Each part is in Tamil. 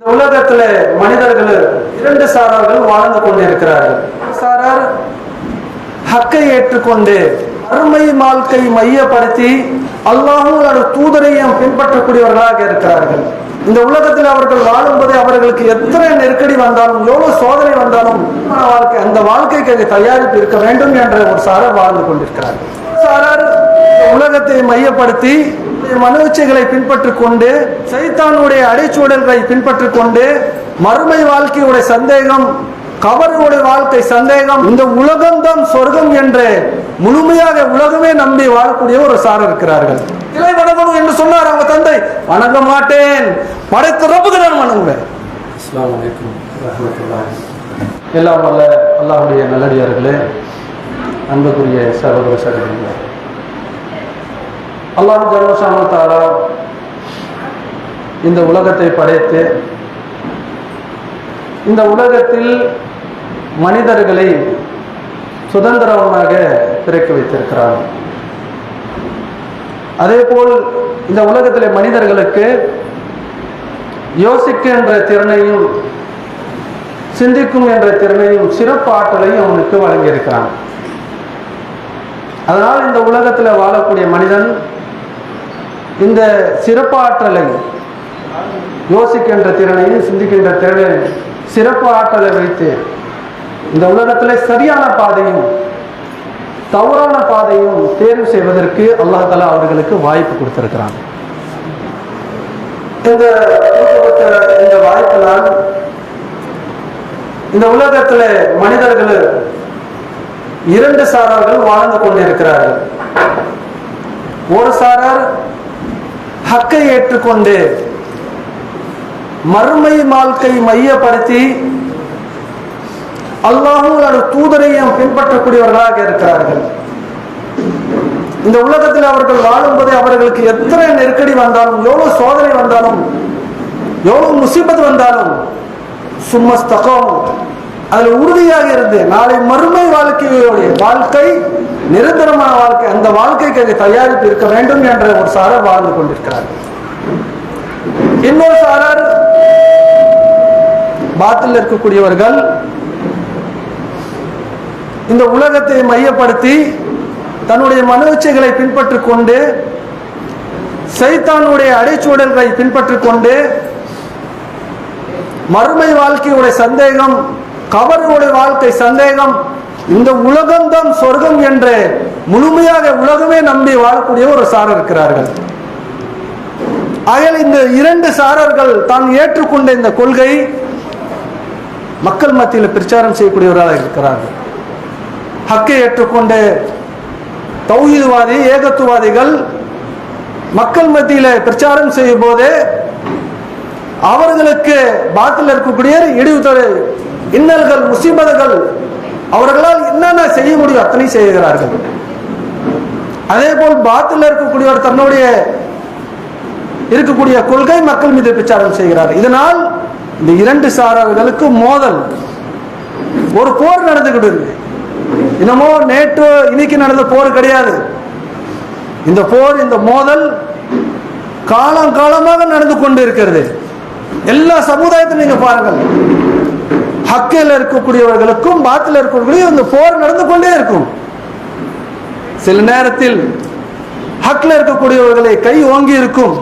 இந்த உலகத்துல மனிதர்கள் இரண்டு சாரார்கள் வாழ்ந்து கொண்டிருக்கிறார்கள். சாரார் ஹக்கை ஏற்றுக்கொண்டு அருமை வாழ்க்கை மையப்படுத்தி அல்லாஹும் ஒரு தூதரையும் பின்பற்றக்கூடியவர்களாக இருக்கிறார்கள். இந்த உலகத்தில் அவர்கள் வாழும்போது அவர்களுக்கு எத்தனை நெருக்கடி வந்தாலும் எவ்வளவு சோதனை வந்தாலும் வாழ்க்கை அந்த வாழ்க்கைக்கு தயாரிப்பு இருக்க வேண்டும் என்ற ஒரு சாரர் வாழ்ந்து கொண்டிருக்கிறார்கள். சாரார் உலகத்தை மையப்படுத்தி மனோச்சைகளை பின்பற்றிக் கொண்டு சைத்தானுடைய அடைச்சூழல்களை பின்பற்றிக் கொண்டு மறுமை வாழ்க்கையுடைய சந்தேகம் கபருடைய வாழ்க்கை சந்தேகம் இந்த உலகம்தான் சொர்க்கம் என்று முழுமையாக உலகமே நம்பி வாழக்கூடிய ஒரு சார் இருக்கிறார்கள். இலை வணங்கணும் என்று சொன்னார் அவங்க தந்தை. வணங்க மாட்டேன். படைத்த ரப்புக்கு நான் வணங்குவேன். எல்லாம் வல்ல அல்லாஹ்வுடைய நல்லடியார்களே அன்புக்குரிய சகோதர சகோதரிகளே. அல்லாஹ் ஜல்லஷானு இந்த உலகத்தை படைத்து இந்த உலகத்தில் மனிதர்களை சுதந்திரமாக பிறக்க வைத்திருக்கிறார் அதே போல் இந்த உலகத்தில் மனிதர்களுக்கு யோசிக்கின்ற திறனையும் சிந்திக்கும் என்ற திறனையும் சிறப்பு ஆற்றலையும் அவனுக்கு வழங்கியிருக்கிறான். அதனால் இந்த உலகத்தில் வாழக்கூடிய மனிதன் இந்த சிறப்பாற்றலை யோசிக்கின்ற திறனையும் சிந்திக்கின்ற திறனையும் சிறப்பு ஆற்றலை வைத்து இந்த உலகத்தில் சரியான பாதையும் தவறான பாதையும் தேர்வு செய்வதற்கு அல்லாஹ் தலா அவர்களுக்கு வாய்ப்பு கொடுத்திருக்கிறாங்க இந்த இந்த வாய்ப்பினால் இந்த உலகத்தில் மனிதர்கள் இரண்டு சாரார்கள் வாழ்ந்து கொண்டிருக்கிறார்கள். ஒரு சாரார் ஹக்கை ஏற்றுக்கொண்டு மறுமை வாழ்க்கை மையப்படுத்தி அல்லாஹும் ஒரு தூதரையும் பின்பற்றக்கூடியவர்களாக இருக்கிறார்கள். இந்த உலகத்தில் அவர்கள் வாழும்போது அவர்களுக்கு எத்தனை நெருக்கடி வந்தாலும் எவ்வளவு சோதனை வந்தாலும் எவ்வளவு முசிபத் வந்தாலும் சும்மஸ்தகம் அதில் உறுதியாக இருந்து நாளை மறுமை வாழ்க்கையுடைய வாழ்க்கை நிரந்தரமான வாழ்க்கை அந்த வாழ்க்கைக்கு தயாரிப்பு இருக்க வேண்டும் என்ற ஒரு சாரர் வாழ்ந்து கொண்டிருக்கிறார். இன்னொரு சாரர் பாத்தில் இருக்கக்கூடியவர்கள் இந்த உலகத்தை மையப்படுத்தி தன்னுடைய மனோச்சைகளை பின்பற்றிக் கொண்டு சைத்தானுடைய அடைச்சூடல்களை பின்பற்றிக் கொண்டு மறுமை வாழ்க்கையுடைய சந்தேகம் கபருடைய வாழ்க்கை சந்தேகம் இந்த உலகம்தான் சொர்க்கம் என்று முழுமையாக உலகமே நம்பி வாழக்கூடிய ஒரு சாரர் இருக்கிறார்கள். ஆகையால் இந்த இரண்டு சாரர்கள் தான் ஏற்றுக்கொண்ட இந்த கொள்கை மக்கள் மத்தியில் பிரச்சாரம் செய்யக்கூடியவர்களாக இருக்கிறார்கள். ஹக்கை ஏற்றுக்கொண்ட தௌஹீதுவாதி ஏகத்துவாதிகள் மக்கள் மத்தியில் பிரச்சாரம் செய்யும் போதே அவர்களுக்கு பாத்தில் இருக்கக்கூடிய இடிவுத்தொரு இன்னல்கள் முசீபதுகள் அவர்களால் என்னென்ன செய்ய முடியும் அத்தனை செய்கிறார்கள். அதே போல் பாத்தில் இருக்கக்கூடியவர் தன்னுடைய இருக்கக்கூடிய கொள்கை மக்கள் மீது பிரச்சாரம் செய்கிறார். இதனால் இந்த இரண்டு சாரர்களுக்கு மோதல். ஒரு போர் நடந்துகிட்டு இருக்கு. இன்னமோ நேற்று இன்னைக்கு நடந்த போர் கிடையாது. இந்த போர் இந்த மோதல் காலம் காலமாக நடந்து கொண்டு இருக்கிறது. எல்லா சமுதாயத்திலும் நீங்க பாருங்கள். ஹக்கில் இருக்கக்கூடியவர்களுக்கும் பாத்தில் இருக்கக்கூடிய இந்த போர் நடந்து கொண்டே இருக்கும். சில நேரத்தில் ஹக்கில் இருக்கக்கூடியவர்களை கை ஓங்கி இருக்கும்.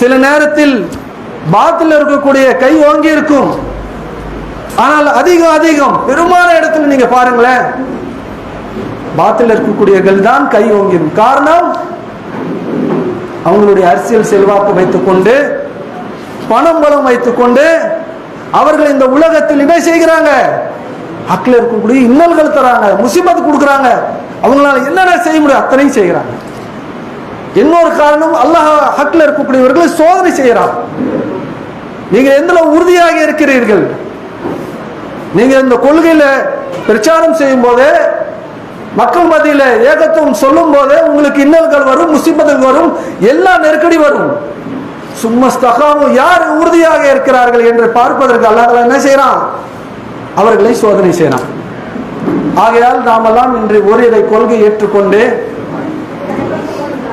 சில நேரத்தில் பாத்தில் இருக்கக்கூடிய கை ஓங்கி இருக்கும். ஆனால் அதிகம் அதிகம் பெரும்பாலான இடத்துல நீங்க பாருங்களேன் பாத்தில் இருக்கக்கூடியவர்கள் தான் கை ஓங்கிடும் காரணம் அவங்களுடைய அரசியல் செல்வாக்கு வைத்துக்கொண்டு பணம் பலம் வைத்துக்கொண்டு அவர்கள் இந்த உலகத்தில் என்ன செய்கிறாங்க. ஹக்கில் இருக்கக்கூடிய இன்னல்கள் தராங்க முசிபத் கொடுக்குறாங்க. அவங்களால என்னென்ன செய்ய முடியும்? அத்தனையும் செய்கிறாங்க. இன்னொரு காரணம் அல்லாஹ் ஹக்கில் இருக்கக்கூடியவர்களை சோதனை செய்கிறான். நீங்கள் எந்த உறுதியாக இருக்கிறீர்கள்? நீங்கள் இந்த கொள்கையில் பிரச்சாரம் செய்யும் போதே மக்கள் மத்தியில் ஏகத்துவம் சொல்லும் போதே உங்களுக்கு இன்னல்கள் வரும் முசிபத்துகள் வரும் எல்லா நெருக்கடி வரும். சும்மஸ்தகாமும் யார் உறுதியாக இருக்கிறார்கள் என்று பார்ப்பதற்கு அல்லாஹ் என்ன செய்யறான்? அவர்களை சோதனை செய்யறான். ஆகையால் நாமெல்லாம் இன்று ஒரு இதை கொள்கை ஏற்றுக்கொண்டு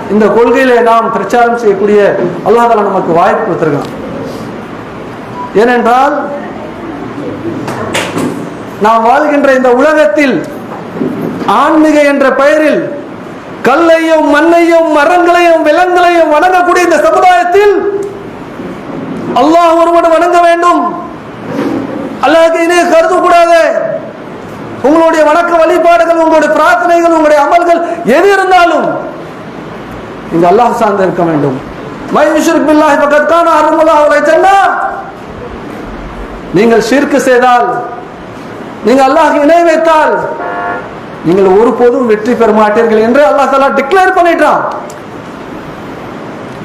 இந்த கொள்கையில நாம் பிரச்சாரம் செய்யக்கூடிய அல்லாஹ் நமக்கு வாய்ப்பு கொடுத்திருக்கான் ஏனென்றால் நாம் வாழ்கின்ற இந்த உலகத்தில் ஆன்மீக என்ற பெயரில் கல்லையும் மண்ணையும் மரங்களையும் விலங்குகளையும் வணங்கக்கூடிய இந்த சமுதாயத்தில் அல்லாஹ் ஒருவன் வணங்க வேண்டும். அல்லாஹ்க்கு இணைய கருத கூடாது உங்களுடைய வணக்க வழிபாடுகள் உங்களுடைய பிரார்த்தனைகள் உங்களுடைய அமல்கள் எது இருந்தாலும் இங்கு அல்லாஹ் சார்ந்து இருக்க வேண்டும். மை பில்லாஹி ஃபக்கத் கான ஹர்முல்லாஹு நீங்கள் ஷிர்க் செய்தால் நீங்கள் அல்லாஹ் இணை வைத்தால் நீங்கள் ஒருபோதும் வெற்றி பெற மாட்டீர்கள் என்று அல்லாஹ் தஆலா டிக்ளேர் பண்ணிட்டான்.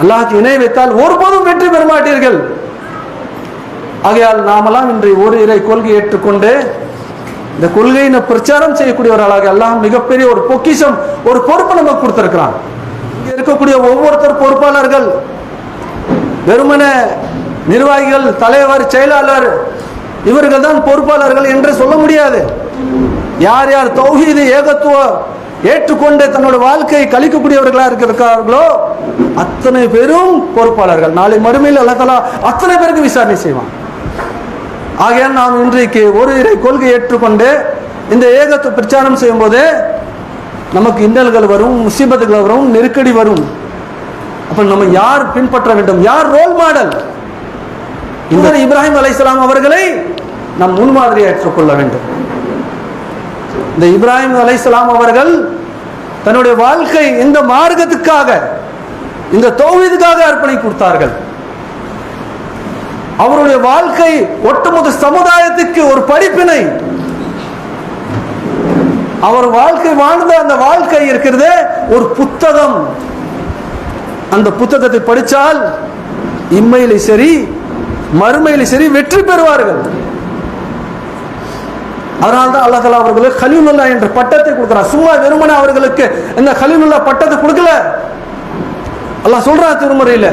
அல்லாஹ்க்கு இணை வைத்தால் ஒருபோதும் வெற்றி பெற மாட்டீர்கள். ஆகையால் நாமெல்லாம் இன்று ஒரு இறை கொள்கை ஏற்றுக்கொண்டு இந்த கொள்கையின பிரச்சாரம் செய்யக்கூடியவர்களாக எல்லாம் மிகப்பெரிய ஒரு பொக்கிஷம் ஒரு பொறுப்பு நமக்கு கொடுத்திருக்கிறான். இங்கே இருக்கக்கூடிய ஒவ்வொருத்தர் பொறுப்பாளர்கள் வெறுமன நிர்வாகிகள் தலைவர் செயலாளர் இவர்கள் தான் பொறுப்பாளர்கள் என்று சொல்ல முடியாது. யார் யார் தௌஹீது ஏகத்துவ ஏற்றுக்கொண்டு தன்னோட வாழ்க்கையை கழிக்கக்கூடியவர்களாக இருக்கிறார்களோ அத்தனை பேரும் பொறுப்பாளர்கள். நாளை மறுமையில் அல்லா தலா அத்தனை பேருக்கு விசாரணை செய்வான். ஆகையால் நாம் இன்றைக்கு ஒரு இறை கொள்கை ஏற்றுக்கொண்டு இந்த ஏகத்துவ பிரச்சாரம் செய்யும்போது நமக்கு இன்னல்கள் வரும் முசீபத்துகள் வரும் நெருக்கடி வரும். அப்போ நம்ம யார் பின்பற்ற வேண்டும்? யார் ரோல் மாடல் இந்த இப்ராஹிம் அலை அவர்களை நம் முன்மாதிரியை ஏற்றுக்கொள்ள வேண்டும். இந்த இப்ராஹிம் அலைசலாம் அவர்கள் தன்னுடைய வாழ்க்கை இந்த மார்க்கத்துக்காக இந்த தௌஹீதுக்காக அர்ப்பணி கொடுத்தார்கள்? அவருடைய வாழ்க்கை ஒட்டுமொத்த சமுதாயத்துக்கு ஒரு படிப்பினை. அவர் வாழ்க்கை வாழ்ந்த அந்த வாழ்க்கை இருக்கிறது ஒரு புத்தகம். அந்த புத்தகத்தை படித்தால் இம்மையிலே சரி மறுமையிலே சரி வெற்றி பெறுவார்கள். அதனால தான் அல்லா தலா அவர்களுக்கு கலீலுல்லா என்ற பட்டத்தை கொடுக்கிறார். சும்மா வெறுமனே அவர்களுக்கு இந்த கலீலுல்லா பட்டத்தை கொடுக்கல. அல்லாஹ் சொல்றா திருமுறையில்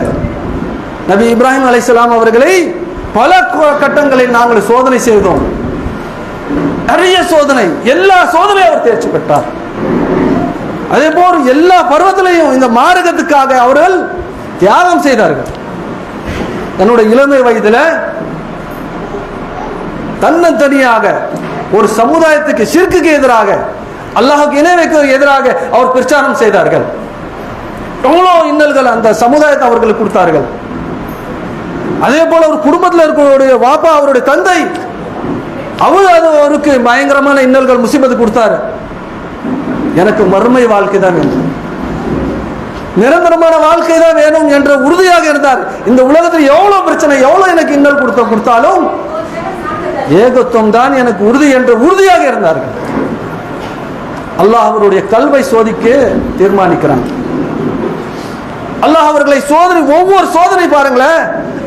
நபி இப்ராஹிம் அலைசலாம் அவர்களை பல கட்டங்களில் நாங்கள் சோதனை செய்தோம். நிறைய சோதனை எல்லா சோதனையும் அவர் தேர்ச்சி பெற்றார். அதே போல் எல்லா பருவத்திலையும் இந்த மார்க்கத்துக்காக அவர்கள் தியாகம் செய்தார்கள். தன்னுடைய இளமை வயதுல தன்னந்தனியாக ஒரு சமுதாயத்துக்கு சிற்குக்கு எதிராக அல்லாஹுக்கு இணை எதிராக அவர் பிரச்சாரம் செய்தார்கள். எவ்வளோ இன்னல்கள் அந்த சமுதாயத்தை அவர்களுக்கு கொடுத்தார்கள். அதே போல ஒரு குடும்பத்தில் இருக்கிறவருடைய வாப்பா அவருடைய தந்தை அவர் அது அவருக்கு பயங்கரமான இன்னல்கள் முசிபத்து கொடுத்தாரு. எனக்கு மறுமை வாழ்க்கை தான் வேண்டும் நிரந்தரமான வாழ்க்கை தான் வேணும் என்ற உறுதியாக இருந்தார். இந்த உலகத்தில் எவ்வளவு பிரச்சனை எவ்வளவு எனக்கு இன்னல் கொடுத்த கொடுத்தாலும் ஏகத்துவம் தான் எனக்கு உறுதி என்ற உறுதியாக இருந்தார்கள். அல்லாஹ் அவருடைய கல்வை சோதிக்க தீர்மானிக்கிறான். அல்லாஹ் அவர்களை சோதனை ஒவ்வொரு சோதனை பாருங்களேன்.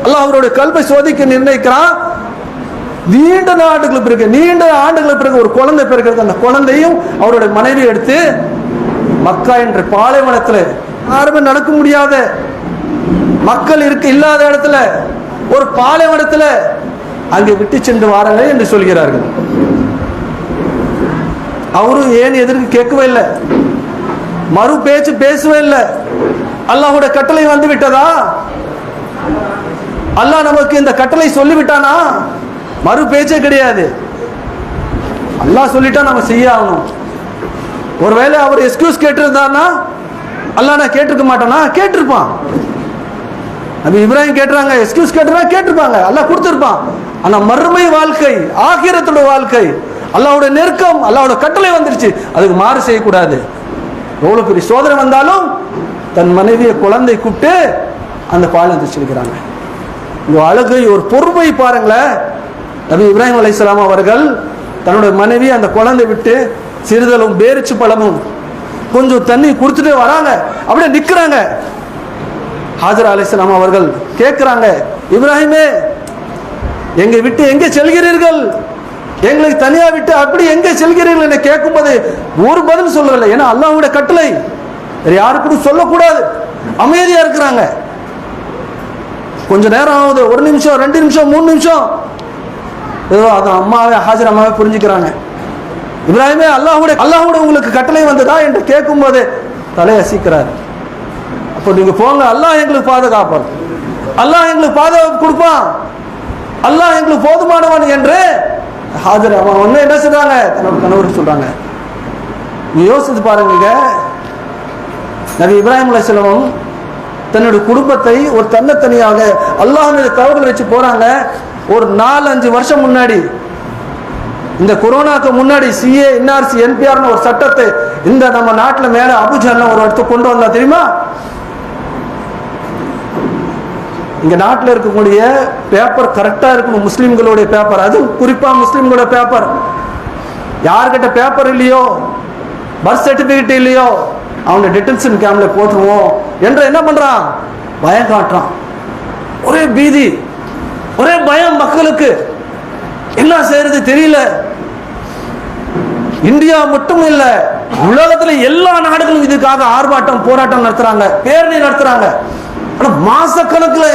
அல்லாஹ் அவருடைய கல்வை சோதிக்க நிர்ணயிக்கிறான். நீண்ட நாடுகளுக்கு பிறகு நீண்ட ஆண்டுகளுக்கு பிறகு ஒரு குழந்தை பிறகு அந்த குழந்தையும் அவருடைய மனைவி எடுத்து மக்கா என்ற பாலைவனத்தில் யாருமே நடக்க முடியாத மக்கள் இருக்க இல்லாத இடத்துல ஒரு பாலைவனத்தில் அங்கே விட்டு சென்று வாருங்கள் என்று சொல்கிறார்கள். அவரும் ஏன் எதற்கு கேட்கவே இல்லை? மறு பேச்சு பேசவே இல்லை. அல்லாஹோட கட்டளை வந்து விட்டதா? அல்லாஹ் நமக்கு இந்த கட்டளை சொல்லிவிட்டானா? மறு பேச்சே கிடையாது. அல்லாஹ் சொல்லிட்டா நம்ம செய்ய ஆகணும். ஒருவேளை அவர் எக்ஸ்கியூஸ் கேட்டிருந்தார்னா அல்லாஹ் நான் கேட்டிருக்க மாட்டேனா? கேட்டிருப்பான். நபி இப்ராஹிம் கேட்டுறாங்க எக்ஸ்கியூஸ் கேட்டுறா கேட்டிருப்பாங்க. எல்லாம் கொடுத்துருப்பான். ஆனா மறுமை வாழ்க்கை ஆகிரத்தோட வாழ்க்கை அல்லாவோட நெருக்கம் அல்லாவோட கட்டளை வந்துருச்சு. அதுக்கு மாறு செய்யக்கூடாது. எவ்வளவு பெரிய சோதனை வந்தாலும் தன் மனைவியை குழந்தை கூப்பிட்டு அந்த பாலம் வச்சிருக்கிறாங்க. இந்த அழகு ஒரு பொறுமை பாருங்களேன். நபி இப்ராஹிம் அலைஹிஸ்ஸலாம் அவர்கள் தன்னுடைய மனைவி அந்த குழந்தை விட்டு சிறிதளவும் பேரிச்சு பழமும் கொஞ்சம் தண்ணி கொடுத்துட்டு வராங்க. அப்படியே நிற்கிறாங்க ஹாஜர் அலிஸ்லாம் அவர்கள் கேட்குறாங்க இப்ராஹிமே எங்கே விட்டு எங்கே செல்கிறீர்கள்? எங்களை தனியாக விட்டு அப்படி எங்கே செல்கிறீர்கள் என்று கேட்கும்போது ஒரு பதில் சொல்லவில்லை. ஏன்னா அல்லாஹ்வுடைய கட்டளை. யாருக்கும் சொல்லக்கூடாது. அமைதியாக இருக்கிறாங்க. கொஞ்ச நேரம் ஆகுது. ஒரு நிமிஷம் ரெண்டு நிமிஷம் மூணு நிமிஷம். ஏதோ அது அம்மாவே ஹாஜர் அம்மாவே புரிஞ்சுக்கிறாங்க. இப்ராஹிமே அல்லாஹ்வுடைய அல்லாஹூட உங்களுக்கு கட்டளை வந்ததா என்று கேட்கும்போது தலையை அசிக்கிறார். அப்போ நீங்கள் போங்க. அல்லாஹ் எங்களுக்கு பாதுகாப்பார். அல்லாஹ் எங்களுக்கு பாதுகாப்பு கொடுப்பான். அல்லாஹ் எங்களுக்கு போதுமானவன் என்று ஹாஜர். அவன் வந்து என்ன சொல்றாங்க? தன்னோட கணவர் சொல்றாங்க. யோசித்து பாருங்க நபி இப்ராஹிம் அலைஹிஸ்ஸலாம் தன்னுடைய குடும்பத்தை ஒரு தன்னத்தனியாக அல்லாஹ் தவறுகள் வச்சு போறாங்க. ஒரு நாலு அஞ்சு வருஷம் முன்னாடி இந்த கொரோனாக்கு முன்னாடி சிஏ என்ஆர்சி என்பிஆர்னு ஒரு சட்டத்தை இந்த நம்ம நாட்டில் மேலே அபுஜான்ல ஒரு இடத்துக்கு கொண்டு வந்தா தெரியுமா? இங்கே நாட்டில் இருக்கக்கூடிய பேப்பர் கரெக்டாக இருக்கணும் முஸ்லீம்களுடைய பேப்பர் அதுவும் குறிப்பாக முஸ்லீம்களோட பேப்பர் யார்கிட்ட பேப்பர் இல்லையோ? பர்த் சர்டிஃபிகேட் இல்லையோ? அவனை டிடென்ஷன் கேம்பில் போட்டுருவோம் என்று என்ன பண்றான்? பயம் காட்டுறான். ஒரே பீதி. ஒரே பயம் மக்களுக்கு. என்ன செய்யறது தெரியல. இந்தியா மட்டும் இல்லை உலகத்தில் எல்லா நாடுகளும் இதுக்காக ஆர்ப்பாட்டம் போராட்டம் நடத்துறாங்க. பேரணி நடத்துறாங்க. ஆனா மாசக்கணக்கில்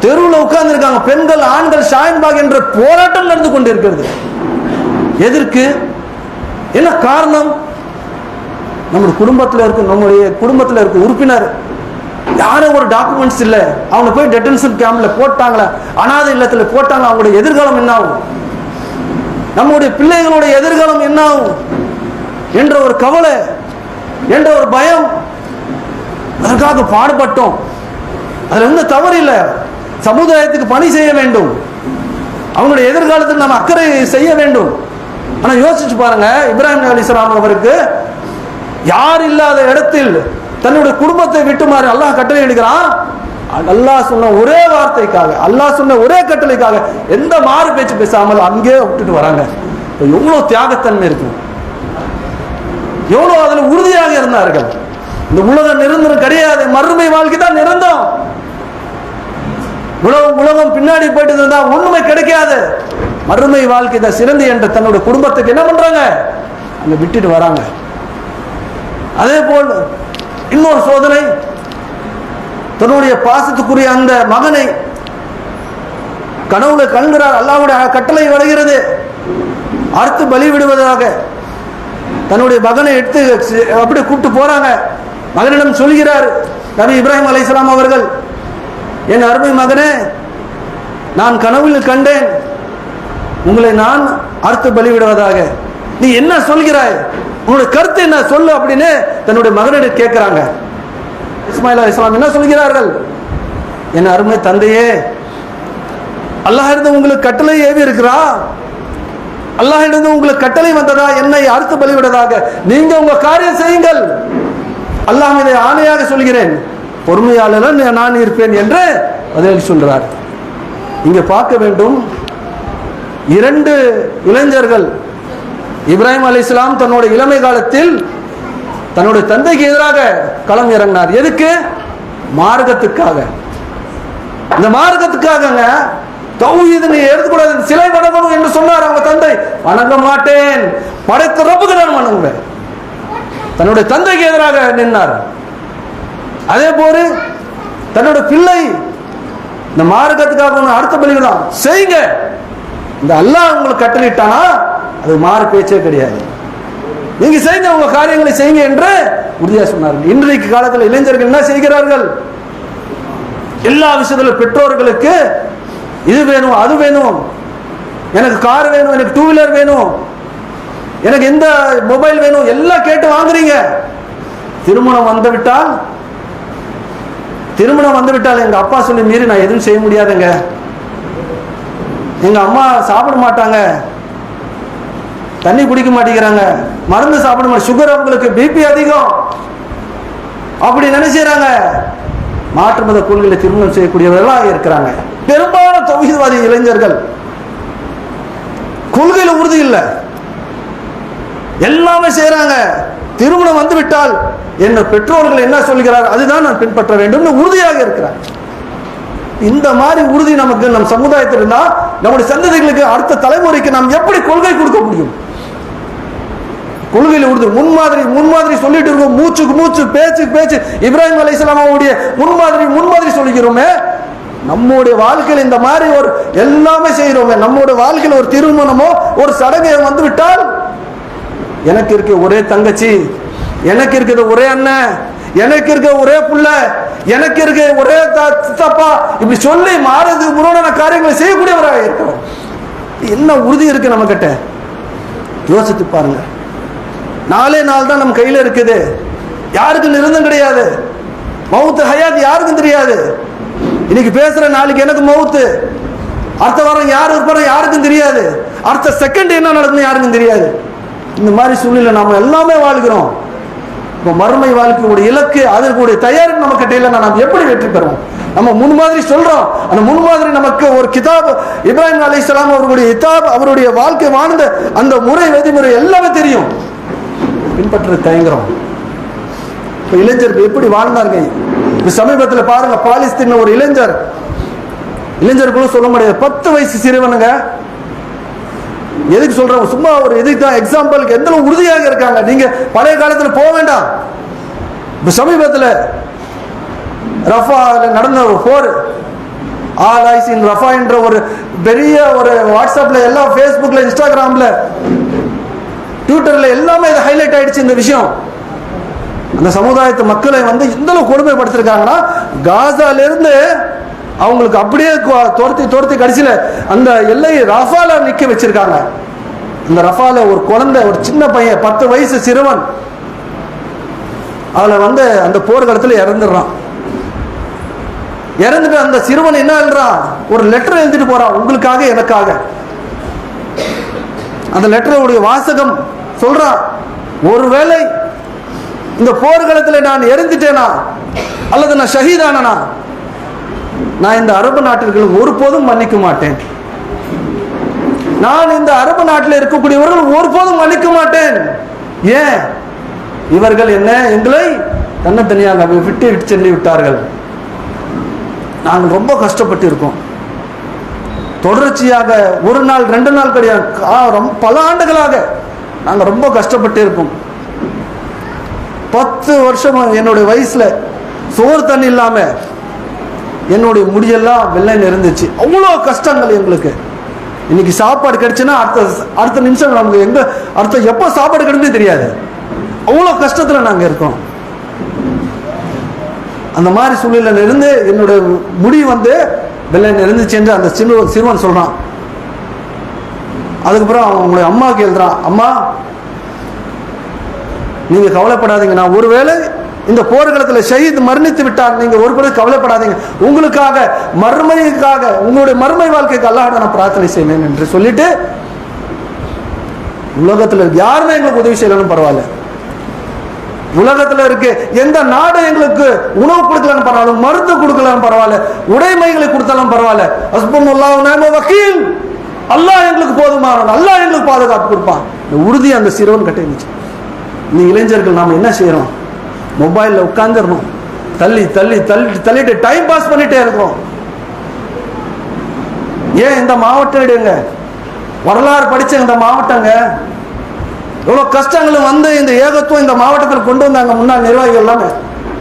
தெருவில் உட்கார்ந்து இருக்காங்க பெண்கள் ஆண்கள் ஷாயின்பாக் என்ற போராட்டம் நடந்து கொண்டிருக்கிறது. எதற்கு? என்ன காரணம்? நம்முடைய குடும்பத்தில் இருக்க நம்முடைய குடும்பத்தில் இருக்க உறுப்பினர் யாரும் ஒரு டாக்குமெண்ட்ஸ் இல்லை. அவனை போய் டெட்டன்ஷன் கேம்ப்ல போட்டாங்களே? அனாதை இல்லத்தில் போட்டாங்க அவங்களுடைய எதிர்காலம் என்ன ஆகும்? நம்முடைய பிள்ளைகளுடைய எதிர்காலம் என்ன ஆகும்? என்ற ஒரு கவலை என்ற ஒரு பயம் அதற்காக பாடுபட்டோம். அதில் எந்த தவறு இல்லை. சமுதாயத்துக்கு பணி செய்ய வேண்டும். அவங்களுடைய எதிர்காலத்தில் நம்ம அக்கறை செய்ய வேண்டும். ஆனால் யோசிச்சு பாருங்க இப்ராஹிம் அலி இஸ்லாம் அவருக்கு யார் இல்லாத இடத்தில் தன்னுடைய குடும்பத்தை விட்டுமாறு அல்லாஹ் கட்டளை எடுக்கிறான் அல்லாஹ் சொன்ன ஒரே வார்த்தைக்காக அல்லாஹ் சொன்ன ஒரே கட்டளைக்காக எந்த மாறு பேச்சு பேசாமல் அங்கே விட்டுட்டு வராங்க. இப்ப தியாகத்தன்மை இருக்கும் எவ்வளோ அதில் உறுதியாக இருந்தார்கள். இந்த உலகம் நிரந்தரம் கிடையாது. மறுமை வாழ்க்கை தான் நிரந்தரம். உலகம் உலகம் பின்னாடி போயிட்டு இருந்தா ஒண்ணுமே கிடைக்காது. மறுமை வாழ்க்கை தான் சிறந்து என்ற தன்னுடைய குடும்பத்துக்கு என்ன பண்றாங்க? அங்க விட்டுட்டு வராங்க. அதே போல் இன்னொரு சோதனை தன்னுடைய பாசத்துக்குரிய அந்த மகனை கனவுல கண்கிறார். அல்லாவுடைய கட்டளை வருகிறது. அறுத்து பலி விடுவதாக தன்னுடைய மகனை எடுத்து அப்படி கூப்பிட்டு போறாங்க. மகனிடம் சொல்கிறார் நபி இப்ராஹிம் அலைஹிஸ்ஸலாம் அவர்கள் என் அருமை மகனே நான் கனவில் கண்டேன். உங்களை நான் அறுத்து பலிவிடுவதாக. நீ என்ன சொல்கிறாய்? உன்னுடைய கருத்து என்ன? சொல்லு அப்படின்னு தன்னுடைய மகனிடம் கேட்கிறாங்க. இஸ்மாயில் அலிஸ்லாம் என்ன சொல்கிறார்கள்? என் அருமை தந்தையே அல்லாஹ் இருந்து உங்களுக்கு கட்டளை ஏவி இருக்கிறா? அல்லாஹ் இருந்து உங்களுக்கு கட்டளை வந்ததா? என்னை அறுத்து பலிவிடுவதாக. நீங்க உங்க காரியம் செய்யுங்கள். அல்லாஹ் இதை ஆணையாக சொல்கிறேன். பொறுமையாளர் நான் இருப்பேன் என்று பதில் சொல்றார். இங்கே பார்க்க வேண்டும். இரண்டு இளைஞர்கள் இப்ராஹிம் அலி இஸ்லாம் தன்னோட இளமை காலத்தில் தன்னுடைய தந்தைக்கு எதிராக களம் இறங்கினார். எதுக்கு? மார்க்கத்துக்காக. இந்த மார்க்கத்துக்காகங்க தௌஹீது நீ சிலை வணங்கணும் என்று சொன்னார் அவங்க தந்தை. வணங்க மாட்டேன். படைத்த ரப்புக்கு நான் வணங்குவேன். தன்னுடைய தந்தைக்கு எதிராக நின்றார் அதே போல தன்னோட பிள்ளை இந்த மார்க்கத்துக்காக ஒன்று அடுத்த பலிதான் செய்யுங்க. இந்த அல்லாஹ் உங்களுக்கு கட்டளிட்டானா அது மாறு பேச்சே கிடையாது. நீங்க செய்யுங்க உங்க காரியங்களை செய்யுங்க என்று உறுதியா சொன்னார்கள். இன்றைக்கு காலத்தில் இளைஞர்கள் என்ன செய்கிறார்கள்? எல்லா விஷயத்திலும் பெற்றோர்களுக்கு இது வேணும் அது வேணும். எனக்கு கார் வேணும் எனக்கு டூ வீலர் வேணும். எனக்கு எந்த மொபைல் வேணும்? எல்லாம் கேட்டு வாங்குறீங்க. திருமணம் வந்துவிட்டால் திருமணம் வந்துவிட்டால் எங்கள் அப்பா சொல்லி மீறி நான் எதுவும் செய்ய முடியாதுங்க. எங்கள் அம்மா சாப்பிட மாட்டாங்க. தண்ணி குடிக்க மாட்டேங்கிறாங்க. மருந்து சாப்பிட மாட்டேன் சுகர் அவங்களுக்கு பிபி அதிகம். அப்படி நினைச்சுறாங்க மாற்று மத கொள்கையில திருமணம் செய்யக்கூடியவர்களாக இருக்கிறாங்க. பெரும்பாலான தொகுதிவாதி இளைஞர்கள். கொள்கையில் உறுதி இல்லை. எல்லாமே செய்கிறாங்க திருமணம் வந்து விட்டால் என்ன பெற்றோர்கள் என்ன சொல்கிறார்? அதுதான் நான் பின்பற்ற வேண்டும் உறுதியாக இருக்கிறார். இந்த மாதிரி உறுதி நமக்கு நம் சமுதாயத்தில் இருந்தால் நம்முடைய சந்ததிகளுக்கு அடுத்த தலைமுறைக்கு நாம் எப்படி கொள்கை கொடுக்க முடியும்? கொள்கையில் உறுதி முன்மாதிரி முன்மாதிரி சொல்லிட்டு இருக்கோம். மூச்சுக்கு மூச்சு பேச்சுக்கு பேச்சு. இப்ராஹிம் அலி இஸ்லாமாவுடைய முன்மாதிரி முன்மாதிரி சொல்லிக்கிறோமே. நம்முடைய வாழ்க்கையில் இந்த மாதிரி ஒரு எல்லாமே செய்கிறோமே நம்முடைய வாழ்க்கையில் ஒரு திருமணமோ ஒரு சடங்கை வந்து விட்டால் எனக்கு இருக்க ஒரே தங்கச்சி எனக்கு இருக்கிற ஒரே அண்ணன் எனக்கு இருக்க ஒரே புள்ள எனக்கு இருக்க ஒரே த- சித்தப்பா. இப்படி சொல்லி மாறுது முரணான காரியங்களை செய்யக்கூடியவராக இருக்கிறோம் என்ன உறுதி இருக்கு நம்ம கிட்ட யோசித்து பாருங்க. நாலே நாள் தான் நம்ம கையில இருக்குது. யாருக்கும் நிரந்தம் கிடையாது. மவுத்து ஹயாத் யாருக்கும் தெரியாது. இன்னைக்கு பேசுற நாளைக்கு எனக்கு மவுத்து. அடுத்த வாரம் யார் இருப்பாரோ யாருக்கும் தெரியாது. அடுத்த செகண்ட் என்ன நடக்கும் யாருக்கும் தெரியாது. இந்த மாதிரி சூழ்நிலை நம்ம எல்லாமே வாழ்கிறோம். இப்போ மறுமை வாழ்க்கையுடைய இலக்கு அதற்குடைய தயாரிப்பு நம்ம இல்லைன்னா நாம் எப்படி வெற்றி பெறுவோம்? நம்ம முன் மாதிரி சொல்றோம். அந்த முன் மாதிரி நமக்கு ஒரு கிதாப் இப்ராஹிம் அலி இஸ்லாம் அவருடைய கிதாப் அவருடைய வாழ்க்கை வாழ்ந்த அந்த முறை விதிமுறை எல்லாமே தெரியும். பின்பற்ற தயங்குறோம். இப்போ இளைஞர்கள் எப்படி வாழ்ந்தாங்க? இப்போ சமீபத்தில் பாருங்க பாலிஸ்தீன் ஒரு இளைஞர். இளைஞர்களும் சொல்ல முடியாது. பத்து வயசு சிறுவனுங்க. எதுக்கு சொல்றோம் சும்மா ஒரு எதுக்கு தான் எக்ஸாம்பிளுக்கு எந்த அளவு உறுதியாக இருக்காங்க? நீங்க பழைய காலத்தில் போக வேண்டாம். இப்போ சமீபத்தில் ரஃபால நடந்த ஒரு போர். ஆல் ஐஸ் இன் ரஃபா என்ற ஒரு பெரிய ஒரு வாட்ஸ்அப்பில் எல்லாம் ஃபேஸ்புக்கில் இன்ஸ்டாகிராமில் ட்விட்டரில் எல்லாமே இது ஹைலைட் ஆயிடுச்சு இந்த விஷயம். அந்த சமுதாயத்து மக்களை வந்து இந்த அளவு கொடுமைப்படுத்திருக்காங்கன்னா காசாலேருந்து அவங்களுக்கு அப்படியே துரத்தி துரத்தி கடைசியில் அந்த எல்லையை ரஃபால நிற்க வச்சிருக்காங்க. அந்த ரஃபால ஒரு குழந்தை ஒரு சின்ன பையன் பத்து வயசு சிறுவன். அதில் வந்து அந்த போர்க்களத்தில் இறந்துடுறான். இறந்துட்டு அந்த சிறுவன் என்ன எழுதுறான் ஒரு லெட்டர் எழுதிட்டு போறான் உங்களுக்காக எனக்காக. அந்த லெட்டருடைய வாசகம் சொல்றான் ஒருவேளை இந்த போர்க்களத்தில் நான் எரிந்துட்டேனா? அல்லது நான் ஷஹீதானனா? நான் இந்த அரபு நாட்டிற்கு ஒருபோதும் மன்னிக்க மாட்டேன். நான் இந்த அரபு நாட்டில் இருக்கக்கூடியவர்கள் ஒருபோதும் மன்னிக்க மாட்டேன். ஏன்? இவர்கள் என்ன? எங்களை தன்னத்தனியாக விட்டு விட்டு சென்று விட்டார்கள். நாங்கள் ரொம்ப கஷ்டப்பட்டு இருக்கோம் தொடர்ச்சியாக ஒரு நாள் ரெண்டு நாள் கிடையாது கா- பல ஆண்டுகளாக நாங்கள் ரொம்ப கஷ்டப்பட்டு இருக்கோம் பத்து வருஷம் என்னுடைய வயசுல சோறு தண்ணி இல்லாமல் என்னுடைய முடியெல்லாம் வெள்ளைன்னு இருந்துச்சு அவ்வளோ கஷ்டங்கள் எங்களுக்கு. இன்னைக்கு சாப்பாடு கிடைச்சுன்னா அடுத்த அடுத்த நிமிஷம் நமக்கு எங்க அடுத்த எப்போ சாப்பாடு கிடைச்சே தெரியாது. அவ்வளோ கஷ்டத்தில் நாங்கள் இருக்கோம். அந்த மாதிரி சூழ்நிலையில இருந்து என்னுடைய முடி வந்து வெள்ளைன்னு இருந்துச்சு என்று அந்த சிறுவன் சிறுவன் சொல்றான். அதுக்கப்புறம் அவன் அவங்களுடைய அம்மாவுக்கு எழுதுறான் அம்மா நீங்க கவலைப்படாதீங்க. நான் ஒருவேளை இந்த போர்க்களத்தில் ஷஹீத் மரணித்து விட்டார். நீங்க ஒரு பொழுது கவலைப்படாதீங்க. உங்களுக்காக மறுமைக்காக உங்களுடைய மறுமை வாழ்க்கைக்கு அல்லாஹ் நான் பிரார்த்தனை செய்வேன் என்று சொல்லிட்டு உலகத்துல யாருமே எங்களுக்கு உதவி செய்யலன்னு பரவாயில்ல. உலகத்துல இருக்கு எந்த நாடு எங்களுக்கு உணவு கொடுக்கலன்னு பரவாயில்ல மருந்து கொடுக்கலன்னு பரவாயில்ல உடைமைகளை கொடுத்தாலும் பரவாயில்ல. ஹஸ்புல்லாஹ் வக்கீல். அல்லாஹ் எங்களுக்கு போதுமானவன் அல்லாஹ் எங்களுக்கு பாதுகாப்பு கொடுப்பான். இந்த உறுதி அந்த சிறுவன் கட்டி இருந்துச்சு. இந்த இளைஞர்கள் நாம் என்ன செய்யறோம்? மொபைலில் உட்காந்துடணும் தள்ளி தள்ளி தள்ளி தள்ளிட்டு டைம் பாஸ் பண்ணிட்டே இருக்கோம் ஏன் இந்த மாவட்டம் எடுங்க வரலாறு படித்த இந்த மாவட்டங்க. எவ்வளோ கஷ்டங்களும் வந்து இந்த ஏகத்துவம் இந்த மாவட்டத்தில் கொண்டு வந்தாங்க முன்னாள் நிர்வாகிகள் எல்லாமே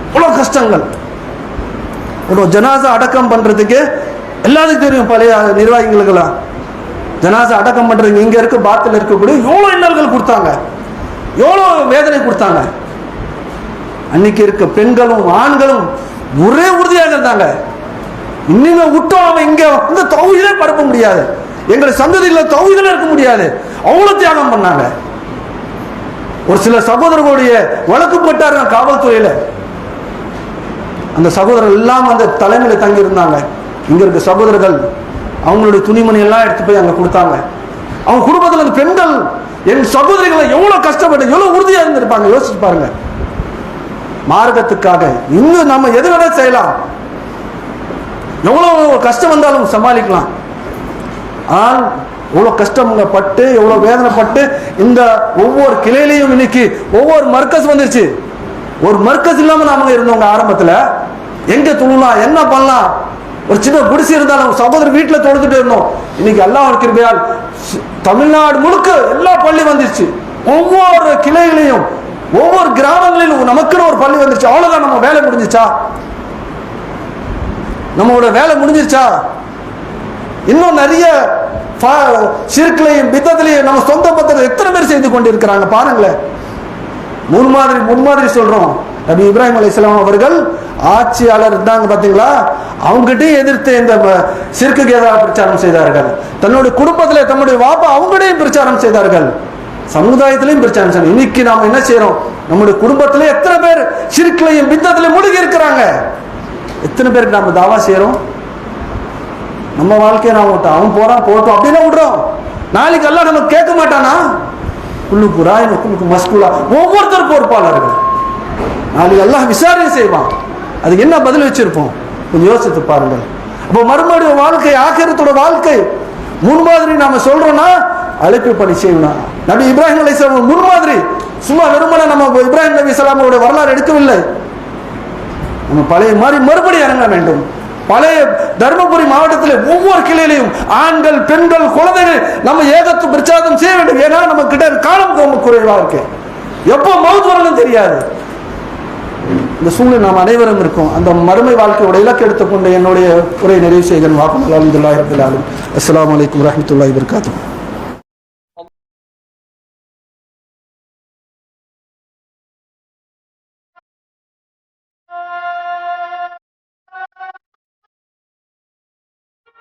இவ்வளோ கஷ்டங்கள். ஒரு ஜனாசா அடக்கம் பண்ணுறதுக்கு எல்லாத்துக்கும் தெரியும் பழைய நிர்வாகிகளுக்கெல்லாம். ஜனாசா அடக்கம் பண்ணுறதுக்கு இங்கே இருக்க பாத்தில் இருக்கக்கூடிய எவ்வளோ இன்னல்கள் கொடுத்தாங்க. எவ்வளோ வேதனை கொடுத்தாங்க. அன்னைக்கு இருக்க பெண்களும் ஆண்களும் ஒரே உறுதியாக இருந்தாங்க. இன்னும் விட்டோம் அவன் இங்க வந்து தொகுதியிலே பரப்ப முடியாது. எங்களை சந்ததியில் தௌஹீதில் இருக்க முடியாது. அவ்வளவு தியாகம் பண்ணாங்க. ஒரு சில சகோதரர்களுடைய வழக்கு போட்டாருங்க காவல்துறையில. அந்த சகோதரர் எல்லாம் அந்த தலைமையில தங்கி இருந்தாங்க இங்க இருக்க சகோதரர்கள் அவங்களுடைய துணிமணி எல்லாம் எடுத்து போய் அங்க கொடுத்தாங்க. அவங்க குடும்பத்தில் அந்த பெண்கள் என் சகோதரிகளை எவ்வளவு கஷ்டப்பட்டு எவ்வளவு உறுதியா இருந்திருப்பாங்க யோசிச்சு பாருங்க. மார்க்கத்துக்காக இன்னும் நம்ம எது வேணா செய்யலாம். எவ்வளோ கஷ்டம் வந்தாலும் சமாளிக்கலாம். ஆனால் எவ்வளோ கஷ்டங்க பட்டு எவ்வளோ வேதனைப்பட்டு இந்த ஒவ்வொரு கிளையிலையும் இன்னைக்கு ஒவ்வொரு மர்க்கஸ் வந்துருச்சு. ஒரு மர்க்கஸ் இல்லாமல் நாம இருந்தவங்க ஆரம்பத்தில் எங்கே துணலாம் என்ன பண்ணலாம்? ஒரு சின்ன குடிசை இருந்தாலும் சகோதரர் வீட்டில் தொழுதுட்டு இருந்தோம். இன்னைக்கு அல்லாஹ் கிருபையால் தமிழ்நாடு முழுக்க எல்லா பள்ளி வந்துருச்சு. ஒவ்வொரு கிளைகளையும் ஒவ்வொரு கிராமங்களிலும் நமக்குன்னு ஒரு பள்ளி வந்துருச்சு. அவ்வளோதான் நம்ம வேலை முடிஞ்சிச்சா? நம்மளோட வேலை முடிஞ்சிருச்சா? இன்னும் நிறைய சிறுக்களையும் பித்தத்திலையும் நம்ம சொந்த பத்தத்தை எத்தனை பேர் செய்து கொண்டிருக்கிறாங்க பாருங்களேன். முன்மாதிரி முன்மாதிரி சொல்றோம். நபி இப்ராஹிம் அலைஹிஸ்ஸலாம் அவர்கள் ஆட்சியாளர் இருந்தாங்க பார்த்தீங்களா அவங்ககிட்டயும் எதிர்த்து இந்த ம- சிறுக்குக்கு எதிராக பிரச்சாரம் செய்தார்கள். தன்னுடைய குடும்பத்தில் தன்னுடைய வாப்பா அவங்களையும் பிரச்சாரம் செய்தார்கள். சமுதாயத்திலையும் பிரச்சனை இன்னைக்கு நாம் என்ன செய்யறோம் நம்முடைய குடும்பத்திலே எத்தனை பேர் சிறுக்கிலையும் பித்தத்திலையும் முழுகி இருக்கிறாங்க? எத்தனை பேருக்கு நாம தாவா செய்யறோம் நம்ம வாழ்க்கையை நான் விட்டோம் அவன் போறான் போட்டோம் அப்படின்னு விடுறோம். நாளைக்கு எல்லாம் நம்ம கேட்க மாட்டானா? குள்ளுக்கு ராயின் குள்ளுக்கு மஸ்குலா. ஒவ்வொருத்தர் பொறுப்பாளர்கள். நாளைக்கு எல்லாம் விசாரணை செய்வான். அதுக்கு என்ன பதில் வச்சிருப்போம்? கொஞ்சம் யோசித்து பாருங்கள். அப்போ மறுபடியும் வாழ்க்கை ஆக்கிரத்தோட வாழ்க்கை. முன்மாதிரி நாம சொல்றோம்னா அழைப்பு பணி செய்யணும் நபி இப்ராஹிம் அலைஹிஸ்ஸலாம் முன்மாதிரி சும்மா வெறுமனை நம்ம இப்ராஹிம் நபி இஸ்லாமோட வரலாறு எடுக்கவில்லை. நம்ம பழைய மாதிரி மறுபடியும் இறங்க வேண்டும். பழைய தர்மபுரி மாவட்டத்தில் ஒவ்வொரு கிளையிலையும் ஆண்கள் பெண்கள் குழந்தைகள் நம்ம ஏகத்து பிரச்சாரம் செய்ய வேண்டும். ஏன்னா நம்ம கிட்ட காலம் ரொம்ப குறைவாக இருக்கு எப்போ மவுத் வரணும் தெரியாது. இந்த சூழ்நிலை நாம் அனைவரும் இருக்கும். அந்த மறுமை வாழ்க்கையோட இலக்கு எடுத்துக்கொண்டு என்னுடைய உரை நிறைவு செய்கிறேன். வாக்கு அலமதுல்லாஹி ரபில் ஆலம் அஸ்ஸலாமு அலைக்கும் வரஹ்மத்துல்லாஹி